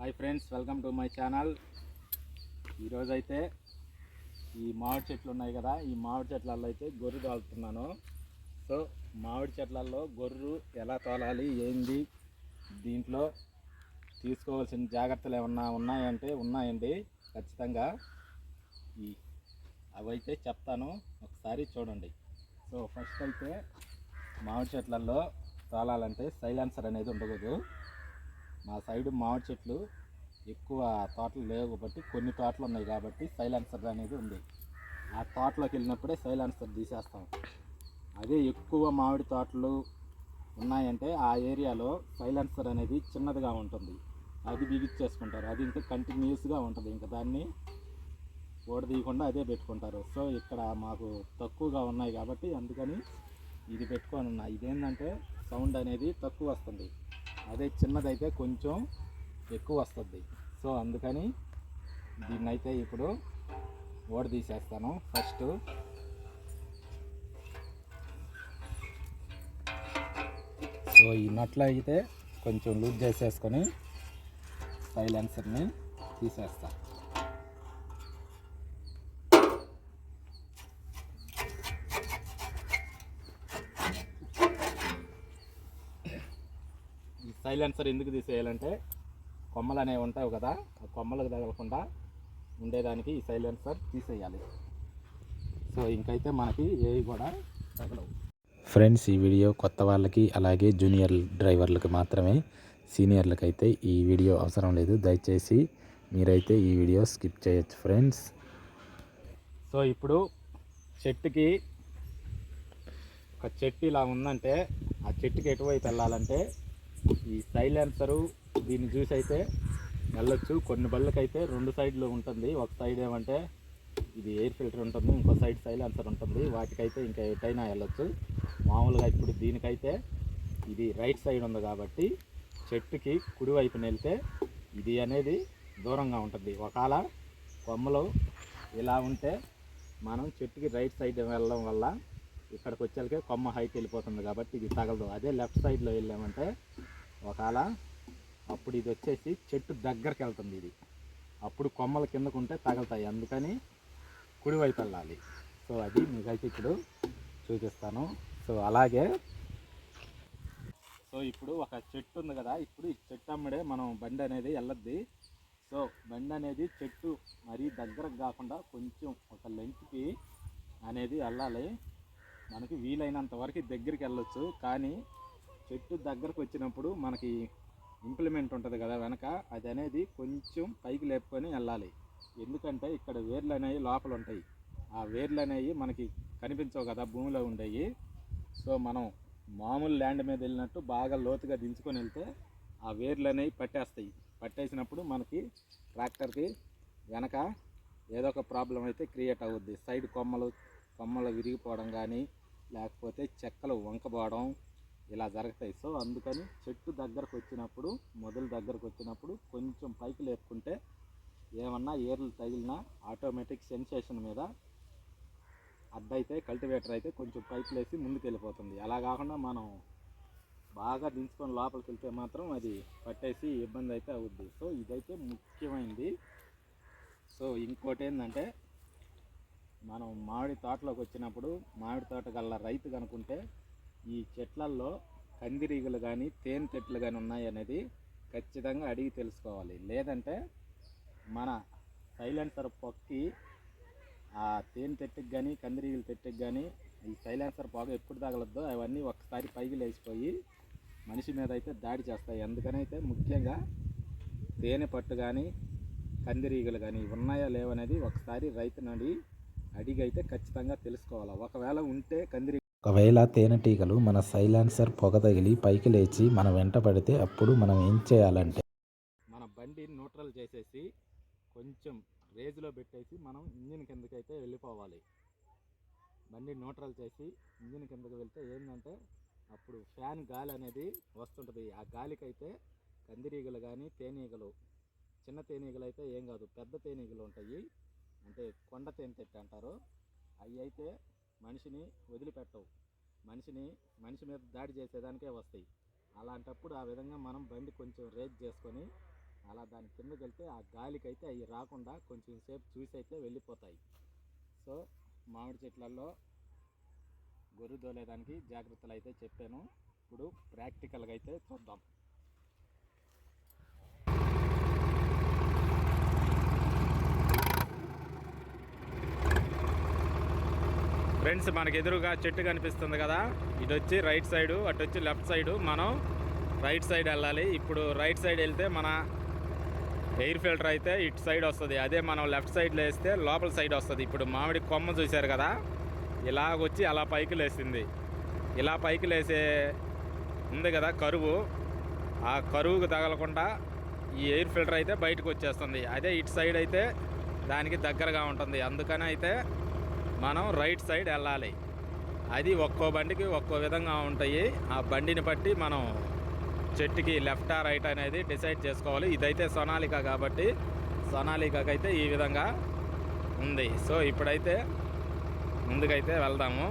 Hi friends welcome to my channel. ఈరోజైతే ఈ మామిడి చెట్లు ఉన్నాయి కదా ఈ మామిడి చెట్లలో అయితే గొర్రు తోలుతున్నాను సో మామిడి చెట్లలో గొర్రు ఎలా తోలాలి ఏంది దీంట్లో తీసుకోవాల్సిన జాగ్రత్తలు ఏమన్నా ఉన్నాయంటే ఉన్నాయండి ఖచ్చితంగా. ఈ అవైతే చెప్తాను ఒకసారి చూడండి. సో ఫస్ట్ అయితే మామిడి చెట్లలో తోలాలంటే సైలెన్సర్ అనేది ఉండకూడదు. మా సైడ్ మామిడి చెట్లు ఎక్కువ తోటలు లేవు కాబట్టి కొన్ని తోటలు ఉన్నాయి కాబట్టి సైలెన్సర్ అనేది ఉంది. ఆ తోటలోకి వెళ్ళినప్పుడే సైలెన్సర్ తీసేస్తాం. అదే ఎక్కువ మామిడి తోటలు ఉన్నాయంటే ఆ ఏరియాలో సైలెన్సర్ అనేది చిన్నదిగా ఉంటుంది. అది బిగించేసుకుంటారు. అది ఇంకా కంటిన్యూస్గా ఉంటుంది. ఇంకా దాన్ని ఓడదీయకుండా అదే పెట్టుకుంటారు. సో ఇక్కడ మాకు తక్కువగా ఉన్నాయి కాబట్టి అందుకని ఇది పెట్టుకొని ఉన్నా. ఇదేంటంటే సౌండ్ అనేది తక్కువ వస్తుంది. అదే చిన్నదైతే కొంచెం ఎక్కువ వస్తుంది. సో అందుకని దీన్ని అయితే ఇప్పుడు ఓడ తీసేస్తాను ఫస్ట్. సో ఈ నట్లు అయితే కొంచెం లూజ్ చేసేసుకొని సైలెన్సర్ని తీసేస్తాను సైలెన్సర్ ఎందుకు తీసేయాలంటే కొమ్మలు అనేవి ఉంటాయి కదా ఆ కొమ్మలకు తగలకుండా ఉండేదానికి ఈ సైలెన్సర్ తీసేయాలి. సో ఇంకైతే మనకి ఏవి కూడా తగలవు. ఫ్రెండ్స్ ఈ వీడియో కొత్త వాళ్ళకి అలాగే జూనియర్ డ్రైవర్లకు మాత్రమే సీనియర్లకు అయితే ఈ వీడియో అవసరం లేదు. దయచేసి మీరైతే ఈ వీడియో స్కిప్ చేయొచ్చు ఫ్రెండ్స్. సో ఇప్పుడు చెట్టుకి ఒక చెట్టు ఇలా ఉందంటే ఆ చెట్టుకి ఎటువైపు వెళ్ళాలంటే ఈ సైలెన్సరు దీన్ని చూసి అయితే వెళ్ళొచ్చు కొన్ని బళ్ళకైతే రెండు సైడ్లో ఉంటుంది. ఒక సైడ్ ఏమంటే ఇది ఎయిర్ ఫిల్టర్ ఉంటుంది ఇంకో సైడ్ సైలెన్సర్ ఉంటుంది. వాటికైతే ఇంకా ఎటైనా వెళ్ళొచ్చు. మామూలుగా ఇప్పుడు దీనికైతే ఇది రైట్ సైడ్ ఉంది కాబట్టి చెట్టుకి కుడివైపున వెళ్తే ఇది అనేది దూరంగా ఉంటుంది. ఒకవేళ కొమ్మలు ఇలా ఉంటే మనం చెట్టుకి రైట్ సైడ్ వెళ్ళడం వల్ల ఇక్కడికి వచ్చేకే కొమ్మ హైట్ వెళ్ళిపోతుంది కాబట్టి ఇది తగలదు. అదే లెఫ్ట్ సైడ్లో వెళ్ళామంటే ఒకవేళ అప్పుడు ఇది వచ్చేసి చెట్టు దగ్గరికి వెళ్తుంది ఇది. అప్పుడు కొమ్మల కిందకు ఉంటే తగులుతాయి. అందుకని కుడివైపు వెళ్ళాలి. సో అది మీకైతే ఇప్పుడు చూపిస్తాను. సో అలాగే సో ఇప్పుడు ఒక చెట్టు ఉంది కదా ఇప్పుడు ఈ చెట్టు అమ్మడే మనం బండి అనేది వెళ్ళద్ది. సో బండి అనేది చెట్టు మరీ దగ్గరకు కాకుండా కొంచెం ఒక లెంత్కి అనేది వెళ్ళాలి. మనకి వీలైనంత వరకు దగ్గరికి వెళ్ళొచ్చు. కానీ చెట్టు దగ్గరకు వచ్చినప్పుడు మనకి ఇంప్లిమెంట్ ఉంటుంది కదా వెనక అది అనేది కొంచెం పైకి లేపుకొని వెళ్ళాలి. ఎందుకంటే ఇక్కడ వేర్లు అనేవి లోపల ఉంటాయి. ఆ వేర్లు అనేవి మనకి కనిపించవు కదా భూమిలో ఉండేవి. సో మనం మామూలు ల్యాండ్ మీద వెళ్ళినట్టు బాగా లోతుగా దించుకొని వెళ్తే ఆ వేర్లు అనేవి పట్టేస్తాయి. పట్టేసినప్పుడు మనకి ట్రాక్టర్కి వెనక ఏదో ఒక ప్రాబ్లం అయితే క్రియేట్ అవుద్ది. సైడ్ కొమ్మలు కొమ్మలు విరిగిపోవడం కానీ లేకపోతే చెక్కలు వంకపోవడం ఇలా జరుగుతాయి. సో అందుకని చెట్టు దగ్గరకు వచ్చినప్పుడు మొదలు దగ్గరకు వచ్చినప్పుడు కొంచెం పైకి లేపుకుంటే ఏమన్నా ఏర్లు తగిలినా ఆటోమేటిక్ సెన్సేషన్ మీద అడ్డైతే కల్టివేటర్ అయితే కొంచెం పైకి లేసి ముందుకు వెళ్ళిపోతుంది అలా కాకుండా మనం బాగా దించుకొని లోపలికి వెళ్తే మాత్రం అది పట్టేసి ఇబ్బంది అయితే అవుద్ది. సో ఇదైతే ముఖ్యమైనది సో ఇంకోటి ఏంటంటే మనం మామిడి తోటలోకి వచ్చినప్పుడు మామిడి తోట గల రైతు కనుకుంటే ఈ చెట్లల్లో కందిరీగలు కానీ తేనె తెట్లు కానీ ఉన్నాయనేది ఖచ్చితంగా అడిగి తెలుసుకోవాలి. లేదంటే మన సైలెన్సర్ పొక్కి ఆ తేనె తెట్టుకు కానీ కందిరీగల తెట్టుకు కానీ ఈ సైలెన్సర్ పొగ ఎప్పుడు తగలద్దో అవన్నీ ఒకసారి పైకి లేచిపోయి మనిషి మీద అయితే దాడి చేస్తాయి. అందుకని అయితే ముఖ్యంగా తేనె పట్టు కానీ కందిరీగలు కానీ ఉన్నాయా లేవనేది ఒకసారి రైతునడి అడిగి అడిగి అయితే ఖచ్చితంగా తెలుసుకోవాలి. ఒకవేళ ఉంటే కందిరీ ఒకవేళ తేనెటీగలు మన సైలాన్సర్ పొగ తగిలి పైకి లేచి మన వెంట పడితే అప్పుడు మనం ఏం చేయాలంటే మన బండి న్యూట్రల్ చేసేసి కొంచెం రేజ్లో పెట్టేసి మనం ఇంజిన్ కిందకైతే వెళ్ళిపోవాలి. బండి న్యూట్రల్ చేసి ఇంజిన్ కిందకి వెళ్తే ఏంటంటే అప్పుడు ఫ్యాన్ గాలి అనేది వస్తుంటుంది. ఆ గాలికైతే కందిరీగలు కానీ తేనీగలు చిన్న తేనీగలు అయితే ఏం కాదు పెద్ద తేనీగలు ఉంటాయి. అంటే కొండ తేనె అంటారు. అవి అయితే మనిషిని వదిలిపెట్టవు. మనిషిని మనిషి మీద దాడి చేసేదానికే వస్తాయి. అలాంటప్పుడు ఆ విధంగా మనం బండి కొంచెం రేజ్ చేసుకొని అలా దాని కిందకి వెళ్తే ఆ గాలికి అయితే అవి రాకుండా కొంచెం సేపు చూసి అయితే వెళ్ళిపోతాయి. సో మామిడి చెట్లలో గొర్రె దోలేదానికి జాగ్రత్తలు అయితే చెప్పాను. ఇప్పుడు ప్రాక్టికల్గా అయితే చూద్దాం. ఫ్రెండ్స్ మనకి ఎదురుగా చెట్టు కనిపిస్తుంది కదా. ఇటు వచ్చి రైట్ సైడు అటు వచ్చి లెఫ్ట్ సైడు మనం రైట్ సైడ్ వెళ్ళాలి. ఇప్పుడు రైట్ సైడ్ వెళ్తే మన ఎయిర్ ఫిల్టర్ అయితే ఇటు సైడ్ వస్తుంది. అదే మనం లెఫ్ట్ సైడ్లో వేస్తే లోపల సైడ్ వస్తుంది. ఇప్పుడు మామిడి కొమ్మ చూశారు కదా? ఇలాగొచ్చి అలా పైకి లేసింది. ఇలా పైకి లేసే ఉంది కదా కరువు. ఆ కరువుకు తగలకుండా ఈ ఎయిర్ ఫిల్టర్ అయితే బయటకు వచ్చేస్తుంది. అదే ఇటు సైడ్ అయితే దానికి దగ్గరగా ఉంటుంది. అందుకని అయితే మనం రైట్ సైడ్ వెళ్ళాలి. అది ఒక్కో బండికి ఒక్కో విధంగా ఉంటాయి. ఆ బండిని బట్టి మనం చెట్టుకి లెఫ్ట్ ఆ రైట్ అనేది డిసైడ్ చేసుకోవాలి. ఇదైతే సొనాలిక కాబట్టి సొనాలికకైతే ఈ విధంగా ఉంది. సో ఇప్పుడైతే ముందుకైతే వెళ్దాము.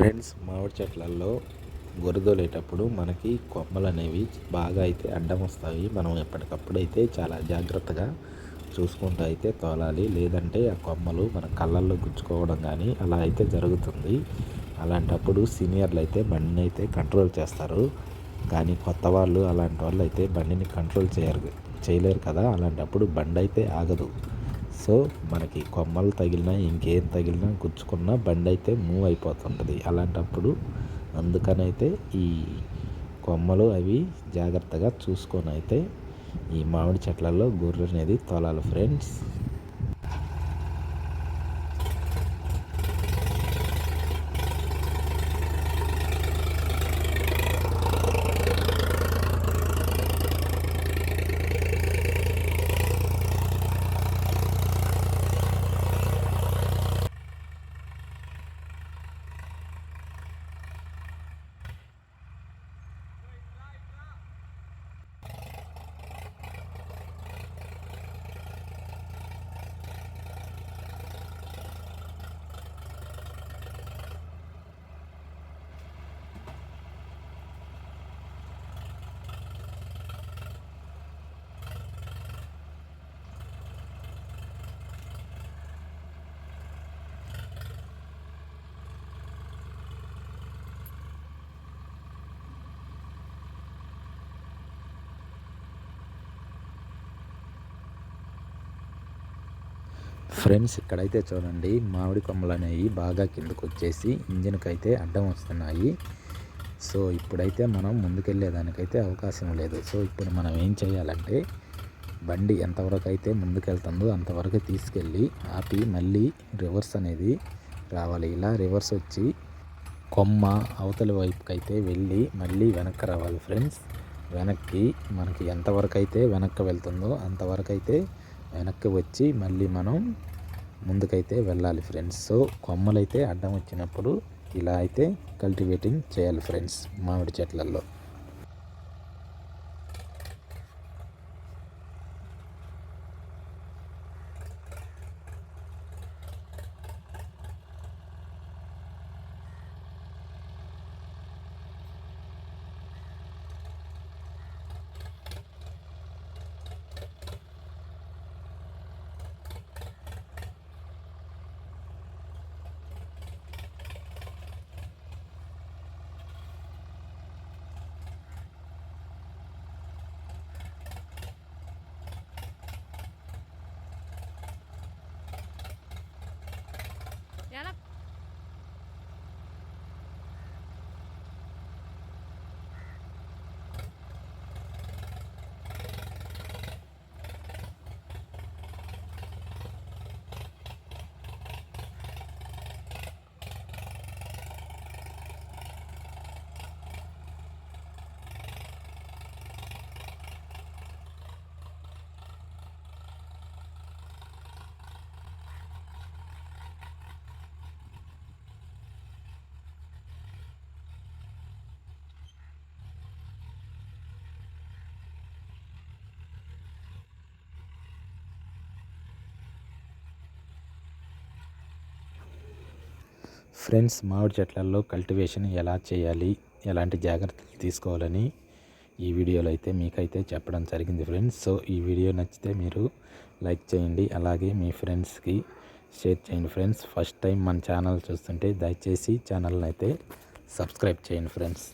ఫ్రెండ్స్ మామిడి చెట్లలో గొరదోలేటప్పుడు మనకి కొమ్మలు అనేవి బాగా అయితే అడ్డం వస్తాయి మనం ఎప్పటికప్పుడు అయితే చాలా జాగ్రత్తగా చూసుకుంటూ అయితే తోలాలి. లేదంటే ఆ కొమ్మలు మన కళ్ళల్లో గుచ్చుకోవడం కానీ అలా అయితే జరుగుతుంది. అలాంటప్పుడు సీనియర్లు అయితే బండిని అయితే కంట్రోల్ చేస్తారు. కానీ కొత్త వాళ్ళు అలాంటి వాళ్ళు అయితే బండిని కంట్రోల్ చేయరు చేయలేరు కదా. అలాంటప్పుడు బండి అయితే ఆగదు. సో మనకి కొమ్మలు తగిలినా ఇంకేం తగిలినా గుచ్చుకున్నా బండి అయితే మూవ్ అయిపోతుంటుంది. అలాంటప్పుడు అందుకనైతే ఈ కొమ్మలు అవి జాగ్రత్తగా చూసుకొని అయితే ఈ మామిడి చెట్లలో గొర్రె అనేది తోలాలి ఫ్రెండ్స్ ఫ్రెండ్స్ ఇక్కడైతే చూడండి మామిడి కొమ్మలు అనేవి బాగా కిందకు వచ్చేసి ఇంజిన్కి అయితే అడ్డం వస్తున్నాయి. సో ఇప్పుడైతే మనం ముందుకెళ్ళేదానికైతే అవకాశం లేదు. సో ఇప్పుడు మనం ఏం చేయాలంటే బండి ఎంతవరకు అయితే ముందుకెళ్తుందో అంతవరకు తీసుకెళ్ళి ఆపి మళ్ళీ రివర్స్ అనేది రావాలి. ఇలా రివర్స్ వచ్చి కొమ్మ అవతలి వైపుకి అయితే వెళ్ళి మళ్ళీ వెనక్కి రావాలి ఫ్రెండ్స్. వెనక్కి మనకి ఎంతవరకు అయితే వెనక్కి వెళ్తుందో అంతవరకు అయితే వెనక్కి వచ్చి మళ్ళీ మనం ముందుకైతే వెళ్ళాలి ఫ్రెండ్స్. సో కొమ్మలైతే అడ్డం వచ్చినప్పుడు ఇలా అయితే కల్టివేటింగ్ చేయాలి ఫ్రెండ్స్ మామిడి చెట్లలో ఫ్రెండ్స్ మామిడి చెట్లలో కల్టివేషన్ ఎలా చేయాలి? ఎలాంటి జాగ్రత్తలు తీసుకోవాలని ఈ వీడియోలో అయితే మీకైతే చెప్పడం జరిగింది ఫ్రెండ్స్. సో ఈ వీడియో నచ్చితే మీరు లైక్ చేయండి. అలాగే మీ ఫ్రెండ్స్కి షేర్ చేయండి ఫ్రెండ్స్. ఫస్ట్ టైం మన ఛానల్ చూస్తుంటే దయచేసి ఛానల్ని అయితే సబ్స్క్రైబ్ చేయండి ఫ్రెండ్స్.